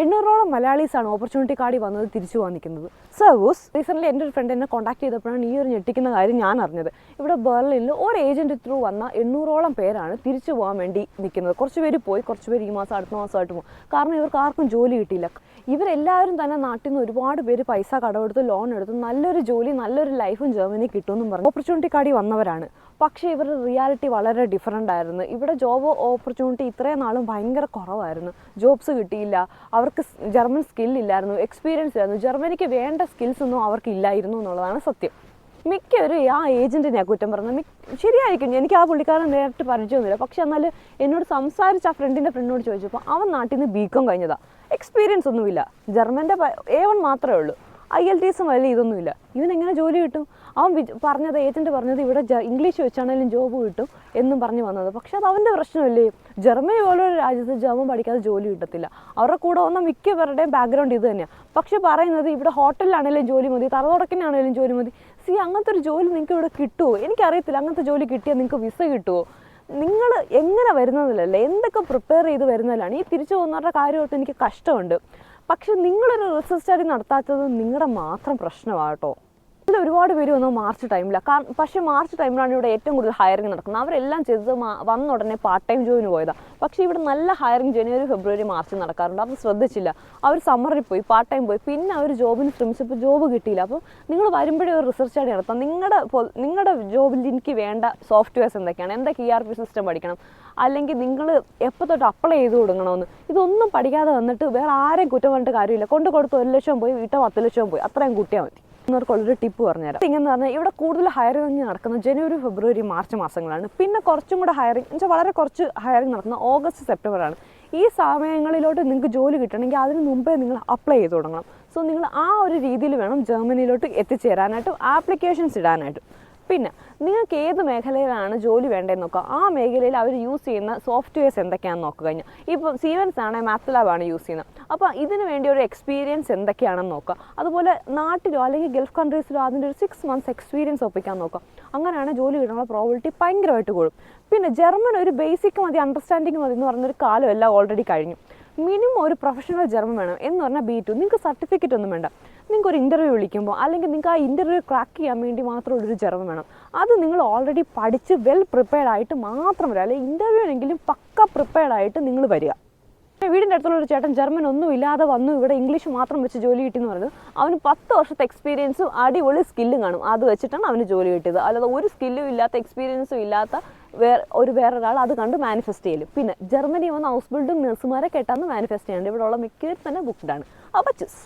എണ്ണൂറോളം മലയാളീസാണ് opportunity കാർഡിൽ വന്നത് തിരിച്ചു വന്നിരിക്കുന്നത് സർവൂസ് റീസെന്റ്ലി എന്റെ ഒരു ഫ്രണ്ട് എന്നെ കോൺടാക്ട് ചെയ്തപ്പോഴാണ് ഈ ഒരു ഞെട്ടിക്കുന്ന കാര്യം ഞാൻ അറിഞ്ഞത്. ഇവിടെ ബെർലിനിൽ ഒരു ഏജന്റ് ത്രൂ വന്ന എണ്ണൂറോളം പേരാണ് തിരിച്ചു പോകാൻ വേണ്ടി നിൽക്കുന്നത്. കുറച്ച് പേര് പോയി കുറച്ച് പേര് ഈ മാസം അടുത്ത മാസമായിട്ട് പോകും. കാരണം ഇവർക്ക് ആർക്കും ജോലി കിട്ടിയില്ല. ഇവരെല്ലാവരും തന്നെ നാട്ടിൽ നിന്ന് ഒരുപാട് പേര് പൈസ കടമെടുത്ത് ലോൺ എടുത്ത് നല്ലൊരു ജോലി നല്ലൊരു ലൈഫും ജർമ്മനി കിട്ടുമെന്നും പറഞ്ഞു. ഓപ്പർച്യൂണിറ്റി കാർഡിൽ വന്നവരാണ്. പക്ഷേ ഇവരുടെ റിയാലിറ്റി വളരെ ഡിഫറെന്റ് ആയിരുന്നു. ഇവിടെ ജോബ് ഓപ്പർച്യൂണിറ്റി ഇത്രയും നാളും ഭയങ്കര കുറവായിരുന്നു. ജോബ്സ് കിട്ടിയില്ല. അവർക്ക് ജർമ്മൻ സ്കില്ലില്ലായിരുന്നു എക്സ്പീരിയൻസ് ഇല്ലായിരുന്നു. ജർമ്മനിക്ക് വേണ്ട സ്കിൽസ് ഒന്നും അവർക്ക് ഇല്ലായിരുന്നു എന്നുള്ളതാണ് സത്യം. മിക്കവരും ആ ഏജന്റിനെ കുറ്റം പറഞ്ഞത് ശരിയായിരിക്കും. എനിക്ക് ആ പുള്ളിക്കാരൻ നേരിട്ട് പരിചയമൊന്നുമില്ല. പക്ഷെ എന്നാൽ എന്നോട് സംസാരിച്ച് ആ ഫ്രണ്ടിന്റെ ഫ്രണ്ടിനോട് ചോദിച്ചപ്പോൾ അവൻ നാട്ടിൽ നിന്ന് ബീക്കം കഴിഞ്ഞതാണ് എക്സ്പീരിയൻസ് ഒന്നുമില്ല. ജർമ്മന്റെ എ വൺ മാത്രമേ ഉള്ളൂ. ഐ എൽ ടി എസും വലിയ ഇതൊന്നുമില്ല. ഇവൻ എങ്ങനെ ജോലി കിട്ടും? അവൻ പറഞ്ഞത് ഏജന്റ് പറഞ്ഞത് ഇവിടെ ഇംഗ്ലീഷ് വെച്ചാണെങ്കിലും ജോബ് കിട്ടും എന്നും പറഞ്ഞു വന്നത്. പക്ഷേ അത് അവന്റെ പ്രശ്നമല്ലേ? ജർമ്മനി പോലുള്ള രാജ്യത്ത് ജർമ്മൻ പഠിക്കാതെ ജോലി കിട്ടത്തില്ല. അവരുടെ കൂടെ വന്ന മിക്ക പേരുടെയും ബാക്ക്ഗ്രൗണ്ട് ഇത് തന്നെയാണ് പക്ഷേ പറയുന്നത് ഇവിടെ ഹോട്ടലിലാണെങ്കിലും ജോലി മതി തറതുടക്കിനാണെങ്കിലും ജോലി മതി. സി അങ്ങനത്തെ ഒരു ജോലി നിങ്ങൾക്ക് ഇവിടെ കിട്ടുമോ എനിക്കറിയത്തില്ല അങ്ങനത്തെ ജോലി കിട്ടിയാൽ നിങ്ങൾക്ക് വിസ കിട്ടുമോ നിങ്ങൾ എങ്ങനെ വരുന്നതിലല്ല? എന്തൊക്കെ പ്രിപ്പയർ ചെയ്ത് വരുന്നതിലാണ്? ഈ തിരിച്ചു പോകുന്നവരുടെ കാര്യം ഓർത്ത് എനിക്ക് കഷ്ടമുണ്ട്. പക്ഷെ നിങ്ങളൊരു റിസർച്ച് സ്റ്റഡി നടത്താത്തത് നിങ്ങളുടെ മാത്രം പ്രശ്നമാട്ടോ ഇതിൽ ഒരുപാട് പേര് വന്നു മാർച്ച് ടൈമിലാണ് കാരണം പക്ഷേ മാർച്ച് ടൈമിലാണ് ഇവിടെ ഏറ്റവും കൂടുതൽ ഹയറിംഗ് നടക്കുന്നത്. അവരെല്ലാം ചെയ്തത് വന്ന ഉടനെ പാർട്ട് ടൈം ജോയിന് പോയതാണ് പക്ഷേ ഇവിടെ നല്ല ഹയറിംഗ് ജനുവരി ഫെബ്രുവരി മാർച്ച് നടക്കാറുണ്ട്. അവർ ശ്രദ്ധിച്ചില്ല. അവർ സമ്മറിൽ പോയി പാർട്ട് ടൈം പോയി. പിന്നെ അവർ ജോബിന് ശ്രമിച്ചപ്പോൾ ജോബ് കിട്ടിയില്ല. അപ്പോൾ നിങ്ങൾ വരുമ്പോഴേ ഒരു റിസർച്ച് ആയിട്ട് നടത്താം. നിങ്ങളുടെ നിങ്ങളുടെ ജോബിൽ എനിക്ക് വേണ്ട സോഫ്റ്റ്വെയർസ് എന്തൊക്കെയാണ്? എന്തൊക്കെ ഇ ആർ പി സിസ്റ്റം പഠിക്കണം? അല്ലെങ്കിൽ നിങ്ങൾ എപ്പോൾ തൊട്ട് അപ്ലൈ ചെയ്ത് കൊടുക്കണമെന്ന്. ഇതൊന്നും പഠിക്കാതെ വന്നിട്ട് വേറെ ആരെയും കുറ്റം പറഞ്ഞിട്ട് കാര്യമില്ല. കൊണ്ട് കൊടുത്ത് ഒരു ലക്ഷം പോയി വീട്ടോ പത്ത് ലക്ഷം പോയി അത്രയും കൂട്ടിയാൽ മതി. എന്നവർക്കുള്ളൊരു ടിപ്പ് പറഞ്ഞുതരാം. ഇങ്ങനെ പറഞ്ഞാൽ ഇവിടെ കൂടുതൽ ഹയറിംഗ് നടക്കുന്നത് ജനുവരി ഫെബ്രുവരി മാർച്ച് മാസങ്ങളാണ്. പിന്നെ കുറച്ചും കൂടെ ഹയറിംഗ് എന്ന് വളരെ കുറച്ച് ഹയറിംഗ് നടക്കുന്ന ഓഗസ്റ്റ് സെപ്റ്റംബർ ആണ്. ഈ സമയങ്ങളിലോട്ട് നിങ്ങൾക്ക് ജോലി കിട്ടണമെങ്കിൽ അതിന് മുമ്പേ നിങ്ങൾ അപ്ലൈ ചെയ്ത് തുടങ്ങണം. സോ നിങ്ങൾ ആ ഒരു രീതിയിൽ വേണം ജർമ്മനിയിലോട്ട് എത്തിച്ചേരാനായിട്ടും ആപ്ലിക്കേഷൻസ് ഇടാനായിട്ടും. പിന്നെ നിങ്ങൾക്ക് ഏത് മേഖലയിലാണ് ജോലി വേണ്ടതെന്ന് നോക്കുക. ആ മേഖലയിൽ അവർ യൂസ് ചെയ്യുന്ന സോഫ്റ്റ്വെയർസ് എന്തൊക്കെയാണെന്ന് നോക്കുക കഴിഞ്ഞാൽ ഇപ്പോൾ സീവൻസ് ആണെങ്കിൽ മാത്ലാബാണ് യൂസ് ചെയ്യുന്നത്. അപ്പോൾ ഇതിന് വേണ്ടി ഒരു എക്സ്പീരിയൻസ് എന്തൊക്കെയാണെന്ന് നോക്കുക. അതുപോലെ നാട്ടിലോ അല്ലെങ്കിൽ ഗൾഫ് കൺട്രീസിലോ അതിന്റെ ഒരു സിക്സ് മന്ത്സ് എക്സ്പീരിയൻസ് ഒപ്പിക്കാൻ നോക്കുക. അങ്ങനെയാണ് ജോലി കിട്ടാനുള്ള പ്രോബിലിറ്റി ഭയങ്കരമായിട്ട് കൂടും. പിന്നെ ജർമ്മൻ ഒരു ബേസിക് മതി അണ്ടർസ്റ്റാൻഡിങ് മതി എന്ന് പറഞ്ഞൊരു കാലം എല്ലാം ഓൾറെഡി കഴിഞ്ഞു. മിനിമം ഒരു പ്രൊഫഷണൽ ജർമ്മൻ വേണം എന്ന് പറഞ്ഞാൽ ബി ടു നിങ്ങൾക്ക് സർട്ടിഫിക്കറ്റ് ഒന്നും വേണ്ട. നിങ്ങൾക്ക് ഒരു ഇന്റർവ്യൂ വിളിക്കുമ്പോൾ അല്ലെങ്കിൽ നിങ്ങൾക്ക് ആ ഇന്റർവ്യൂ ക്രാക്ക് ചെയ്യാൻ വേണ്ടി മാത്രമുള്ളൊരു ജർമ്മൻ വേണം. അത് നിങ്ങൾ ഓൾറെഡി പഠിച്ച് വെൽ പ്രിപ്പയർഡ് ആയിട്ട് മാത്രം വരിക. അല്ലെങ്കിൽ ഇന്റർവ്യൂവിനെങ്കിലും പക്ക പ്രിപ്പയർഡ് ആയിട്ട് നിങ്ങൾ വരിക. വീടിന്റെ അടുത്തുള്ള ഒരു ചേട്ടൻ ജർമ്മൻ ഒന്നും ഇല്ലാതെ വന്നു ഇവിടെ ഇംഗ്ലീഷ് മാത്രം വെച്ച് ജോലി കിട്ടിയെന്ന് പറഞ്ഞു അവന് പത്ത് വർഷത്തെ എക്സ്പീരിയൻസും അടിപൊളി സ്കില്ലും കാണും. അത് വെച്ചിട്ടാണ് അവന് ജോലി കിട്ടിയത്. അല്ലാതെ ഒരു സ്കില്ലും ഇല്ലാത്ത എക്സ്പീരിയൻസും ഇല്ലാത്ത വേറെ ഒരു വേറൊരാൾ അത് കണ്ട് മാനിഫെസ്റ്റ് ചെയ്യലും. പിന്നെ ജർമ്മനി വന്ന ഹൗസ് ബിൽഡും നഴ്സുമാരെ കേട്ടാന്ന് മാനിഫെസ്റ്റ് ചെയ്യാണ്ട് ഇവിടെ ഉള്ള മിക്കവരും തന്നെ ബുക്ക്ഡാണ് അപ്പോൾ ചൂസ്